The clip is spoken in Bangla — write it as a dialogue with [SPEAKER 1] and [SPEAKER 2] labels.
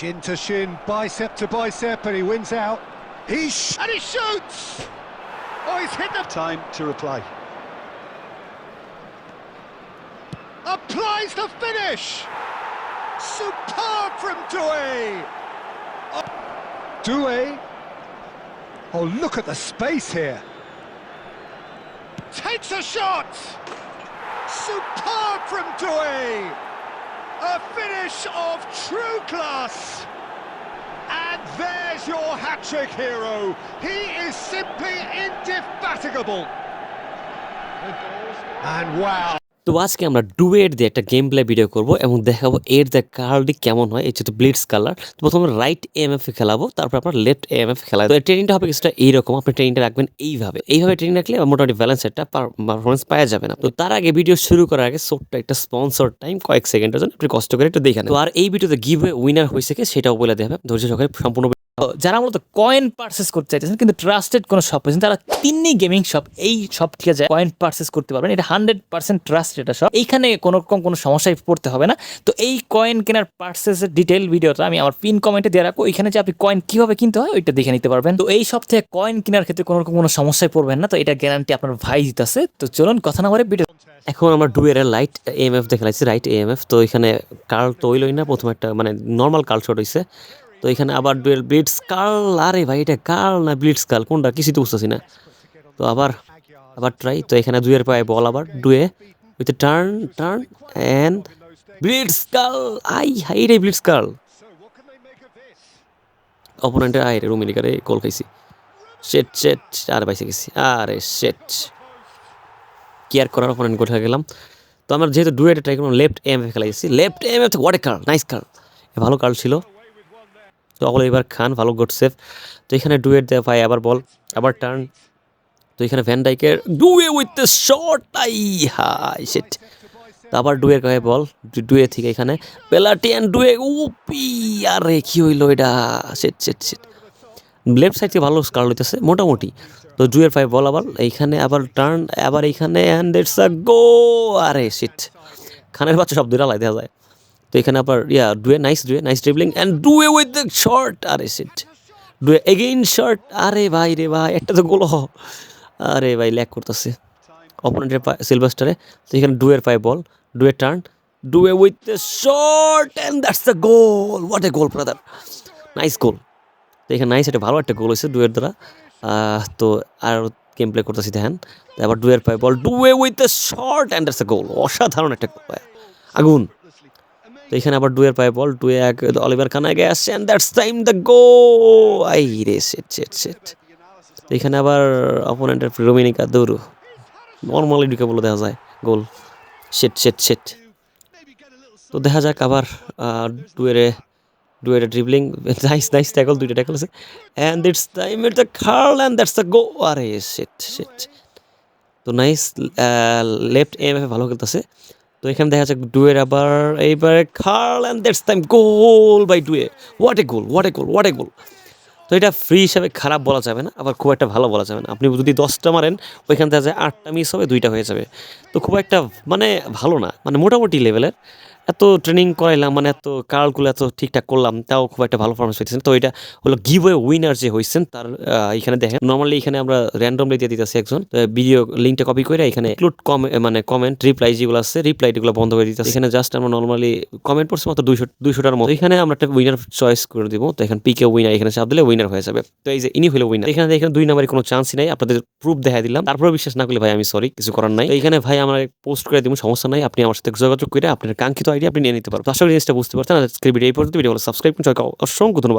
[SPEAKER 1] Shin to shin, bicep to bicep, and he wins out. He sh- and he shoots. Oh, he's hit the
[SPEAKER 2] Time to reply.
[SPEAKER 1] applies the finish. Superb from Doué. Oh, Doué. Oh, look at the space here. Takes a shot. Superb from Doué. A finish of true class. And there's your hat-trick hero. He is simply indefatigable. And wow.
[SPEAKER 3] তো আজকে আমরা ডুয়েট দিয়ে একটা গেম প্লে ভিডিও করব এবং দেখাবো এর যে কালারটি কেমন হয়, এই যেহেতু ব্লিডস কালার তো প্রথমে রাইট এম এফ খেলাবো, তারপর আপনার লেফট এম এফ খেলাবো। তো ট্রেনিংটা হবে কিছুটা এইরকম, আপনি ট্রেনিংটা রাখবেন এইভাবে। এইভাবে ট্রেনিং রাখলে মোটামুটি ব্যালেন্স একটা পারফরমেন্স পাওয়া যাবে না। তো তার আগে ভিডিও শুরু করার আগে ছোট্ট একটা স্পন্সর টাইম কয়েক সেকেন্ডের জন্য আপনি কষ্ট করে একটু দেখেন তো আর এই ভিডিওতে গিভ উইনার হয়েছে সেটাও বলে দেবে ধৈর্য সহকারে সম্পূর্ণ
[SPEAKER 4] যারা মূলত কয়েন পার্সেস করতে চাইতেছেন, কিন্তু ট্রাস্টেড কোনো শপ পাচ্ছেন তারা তিন্নি গেমিং শপ এই শপ থেকে যায় কয়েন পার্সেস করতে পারবেন। এটা হান্ড্রেড পার্সেন্ট ট্রাস্ট এটা শপ এইখানে কোনো রকম কোনো সমস্যায় পড়তে হবে না। তো এই কয়েন কেনার পার্সেসের ডিটেল ভিডিওটা আমি আমার পিন কমেন্টে দিয়ে রাখব। এখানে যে আপনি কয়েন কীভাবে কিনতে হয়, ওইটা দেখে নিতে পারবেন। তো এই সব থেকে কয়েন কেনার ক্ষেত্রে কোনো রকম কোনো সমস্যায় পড়বেন না। তো এটা গ্যারান্টি আপনার ভাই দিতেছে। তো চলুন কথা না বলে ভিডিও
[SPEAKER 3] এখন আমরা ডুয়ের লাইট এম এফ দেখালাইছি রাইট এম এফ তো এখানে কার্ল তো হইলই না, প্রথম একটা মানে নর্মাল কার্ল শট হইছে। তো এখানে আবার ডুয়েল ব্লিডস কার্ল আরে ভাই, এটা কার্ল না ব্লিডস কার্ল কোনটা? কিছুই তো বুঝতেছি না। তো আবার আবার ট্রাই তো এখানে দুয়ের পায়ে বল আবার Doue with turn turn and bleeds curl I হাই রে ব্লিডস কার্ল অপোনেন্টের আয় রে রুমিনিকারে কল খাইছি। শেট শেট আরে পাইছে গেছি। আরে শেট কেয়ার করার অপোনেন্ট গোল গেলাম? তো আমরা যেহেতু ডুয়েটে ট্রাই করলাম লেফট এম এ খেলাইছি। Left M F what a curl nice curl ভালো কার্ল ছিল। তো অকল এবার খান, ভালো গুড সেফ তো এখানে ডুয়েট দেওয়া ভাই, আবার বল, আবার টার্ন তো এখানে ভ্যান ডাইকের ডুয়ে উইথ দ্য শট আই হাই সেট আবার ডুয়ের গায়ে বল ডুয়ে থেকে এখানে। পেলাটি অ্যান্ড ডুয়ে উপি, আরে কি হইল এটা? Set set set left side থেকে ভালো স্কার হইতেছে মোটামুটি। তো ডুয়ের পায়ে বল আবার, এইখানে আবার টার্ন আবার এইখানে অ্যান্ড ইটস আ গো আরে শিট খানের বাচ্চা সব দুইটা লাই দেওয়া যায়। তো এখানে আবার, yeah Doue nice Doue nice dribbling and Doue with the shot আরে শিট ডুয়ে এগেইন শর্ট আরে ভাই রে ভাই, একটা তো গোল আরে ভাই ল্যাক করতেছে। অপোনেন্টের পায়ে সিলভাস্টারে তো এখানে ডুয়ের পায়ে বল Doue turn Doue with the shot and that's the goal what a goal brother nice goal তো এখানে নাইস একটা ভালো একটা গোল হয়েছে ডুয়ের দ্বারা। তো আর গেম প্লে করতেছি, দেখেন। তারপর ডুয়ের পায়ে বল Doue with the shot and that's the goal অসাধারণ একটা আগুন। তো এখানে আবার ডুয়ের পায়ে বল ডুয়ে এক অলিভার খান আগে আসছে and that's time the go I রে সেট সেট সেট তো এখানে আবার অপোনেন্টের রোমিনিকা দৌড়ু নর্মালি ঢুকে বলে দেখা যায় গোল সেট সেট সেট তো দেখা যাক আবার ডুয়েরে ডুয়েরে ড্রিবলিং নাইস নাইস ট্যাকল দুইটা ট্যাকল আছে। And it's time it the curl and that's the go আরে সেট সেট তো নাইস লেফট এম এফ ভালো খেলতেছে। তো এখানে দেখা যাচ্ছে ডুয়ের আবার এইবারে খাল and that's time goal by Doue. What a goal what a goal what a goal তো এটা ফ্রি হিসাবে খারাপ বলা যাবে না, আবার খুব একটা ভালো বলা যাবে না। আপনি যদি দশটা মারেন, ওইখান থেকে আটটা মিস হবে, দুইটা হয়ে যাবে। তো খুব একটা মানে ভালো না মানে মোটামুটি লেভেলের এত ট্রেনিং করাইলাম মানে এত কার্লগুলো এত ঠিকঠাক করলাম, তাও খুব একটা ভালো পারফরমেন্স হইতেছে তো এটা হলো গিভ উইনার যে হয়েছেন তার এখানে দেখেন। নর্মালি এখানে আমরা র্যান্ডমলি দিয়ে দিতেছি একজন। ভিডিও লিঙ্কটা কপি করে এখানে ইনক্লুড মানে কমেন্ট রিপ্লাই যেগুলো আছে রিপ্লাই এগুলো বন্ধ করে দিতেছি। এখানে জাস্ট আমরা নর্মালি কমেন্ট করছি মাত্র দুইশো দুইশোটার মতো এখানে আমরা একটা উইনার চয়েস করে দিব। তো এখানে পিকে উইনার এখানে চাপ দিলে উইনার হয়ে যাবে। তো এই যে ইনি হলো উইনার এখানে এখানে দুই নাম্বারে কোনো চান্সই নাই। আপনাদের প্রুফ দেখা দিলাম। তারপরে বিশ্বাস না করলে ভাই আমি সরি কিছু করার নাই। এখানে ভাই আমরা পোস্ট করে দিব, সমস্যা নাই। আপনি আমার সাথে যোগাযোগ করে আপনার কাঙ্ক্ষিত আইডি আপনি নিয়ে নিতে পারবেন। আশা করি জিনিসটা বুঝতে পারছেন। আজকের ভিডিও এই পর্যন্ত ভিডিও সাবস্ক্রাইব করুন। অসংখ্য ধন্যবাদ।